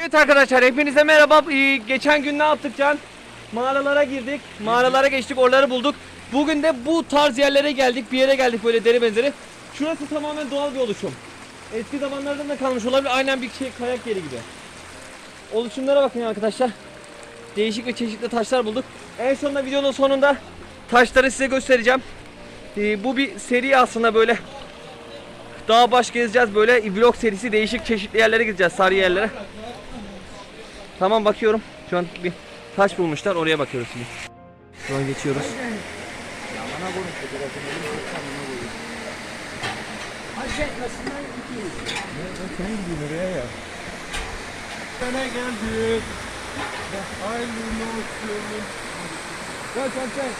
Evet arkadaşlar hepinize merhaba. Ee, geçen gün ne yaptık Can? Mağaralara girdik. Mağaralara geçtik oraları bulduk. Bugün de bu tarz yerlere geldik. Bir yere geldik böyle deri benzeri. Şurası tamamen doğal bir oluşum. Eski zamanlardan da kalmış olabilir. Aynen bir şey kayak yeri gibi. Oluşumlara bakın arkadaşlar. Değişik ve çeşitli taşlar bulduk. En sonunda videonun sonunda taşları size göstereceğim. Ee, bu bir seri aslında böyle Dağ baş gezeceğiz böyle vlog serisi değişik çeşitli yerlere gideceğiz sarı yerlere. Tamam bakıyorum. Şu an bir taş bulmuşlar oraya bakıyoruz şimdi. Şu an geçiyoruz. Sene geldik. Hayırlı olsun. Gel sen çek.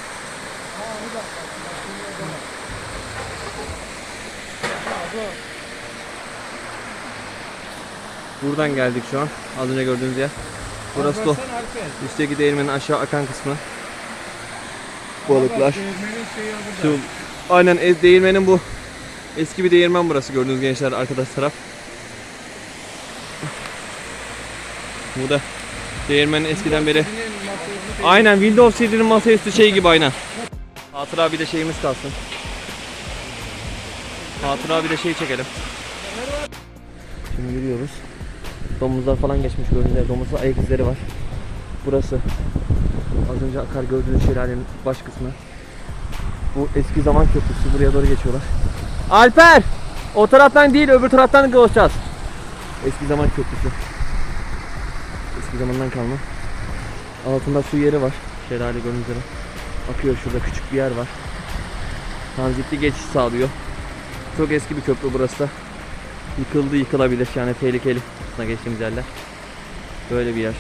Buradan geldik şu an. Az önce gördüğünüz yer. Burası da üstteki değirmenin aşağı akan kısmı. Balıklar. Şu, aynen e- değirmenin bu eski bir değirmen burası gördüğünüz gençler arkadaş taraf. Bu da değirmenin eskiden beri Aynen Windows CD'nin masaüstü şey gibi aynen. Hatıra bir de şeyimiz kalsın. Hatıra bir de şey çekelim. Şimdi yürüyoruz. Domuzlar falan geçmiş gördüğünüz domuzlar ayak izleri var. Burası az önce akar gördüğünüz şelalenin baş kısmı. Bu eski zaman köprüsü buraya doğru geçiyorlar. Alper! O taraftan değil öbür taraftan dolaşacağız. Eski zaman köprüsü. Eski zamandan kalma. Altında su yeri var. Şelale gördüğünüz. Akıyor şurada küçük bir yer var. Tranzitli geçiş sağlıyor. Çok eski bir köprü burası da. Yıkıldı yıkılabilir yani tehlikeli. Aslında geçtiğimiz yerler. Böyle bir yer.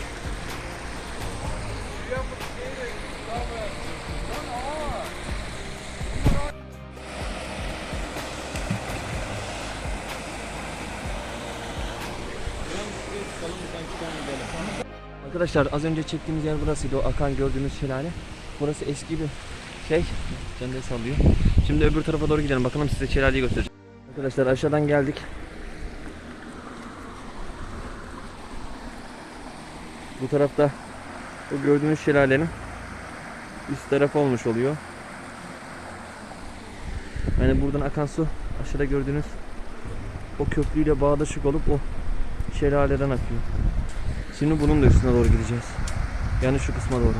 Arkadaşlar az önce çektiğimiz yer burasıydı. O akan gördüğünüz şelale. Burası eski bir şey. Can da sallıyor. Şimdi öbür tarafa doğru gidelim. Bakalım size şelaleyi göstereceğim. Arkadaşlar aşağıdan geldik. Bu tarafta o gördüğünüz şelalenin üst tarafı olmuş oluyor. Yani buradan akan su aşağıda gördüğünüz o köprüyle bağdaşık olup o şelaleden akıyor. Şimdi bunun da üstüne doğru gideceğiz. Yani şu kısma doğru.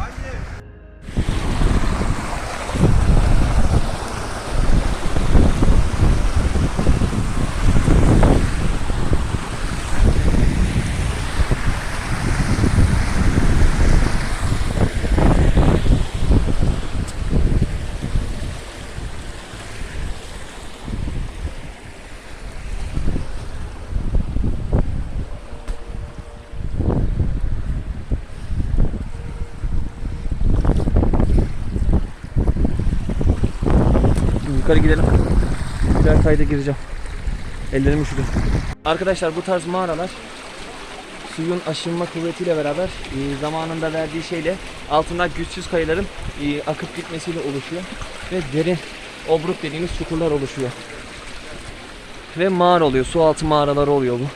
Yukarı gidelim. Birer kayda gireceğim. Ellerim üşüdü. Arkadaşlar bu tarz mağaralar suyun aşınma kuvvetiyle beraber e, zamanında verdiği şeyle altından güçsüz kayaların e, akıp gitmesiyle oluşuyor. Ve derin obruk dediğimiz çukurlar oluşuyor. Ve mağara oluyor. Su altı mağaraları oluyor bu.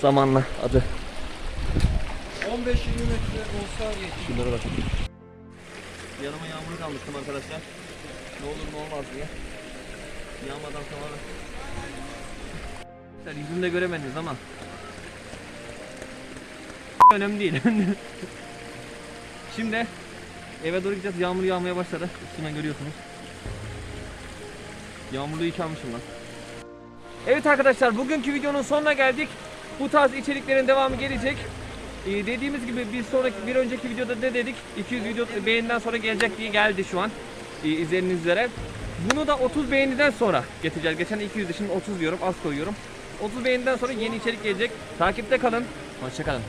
Zamanla adı. 15-20 metre olsa yeter. Şunlara bakın. Yanıma yağmur almıştım arkadaşlar. Ne olur ne olmaz diye. Yağmadan tamamen. Yüzümde göremediniz ama. Önemli değil. Şimdi eve doğru gideceğiz. Yağmur yağmaya başladı. Üstünden görüyorsunuz. Yağmurlu yıkanmışım lan. Evet arkadaşlar bugünkü videonun sonuna geldik. Bu tarz içeriklerin devamı gelecek. Ee, dediğimiz gibi bir sonraki bir önceki videoda ne dedik? 200 video beğeniden sonra gelecek diye geldi şu an. Ee, izlediğiniz üzere. Bunu da 30 beğeniden sonra getireceğiz. Geçen 200'dü şimdi 30 diyorum az koyuyorum. 30 beğeniden sonra yeni içerik gelecek. Takipte kalın. Hoşçakalın.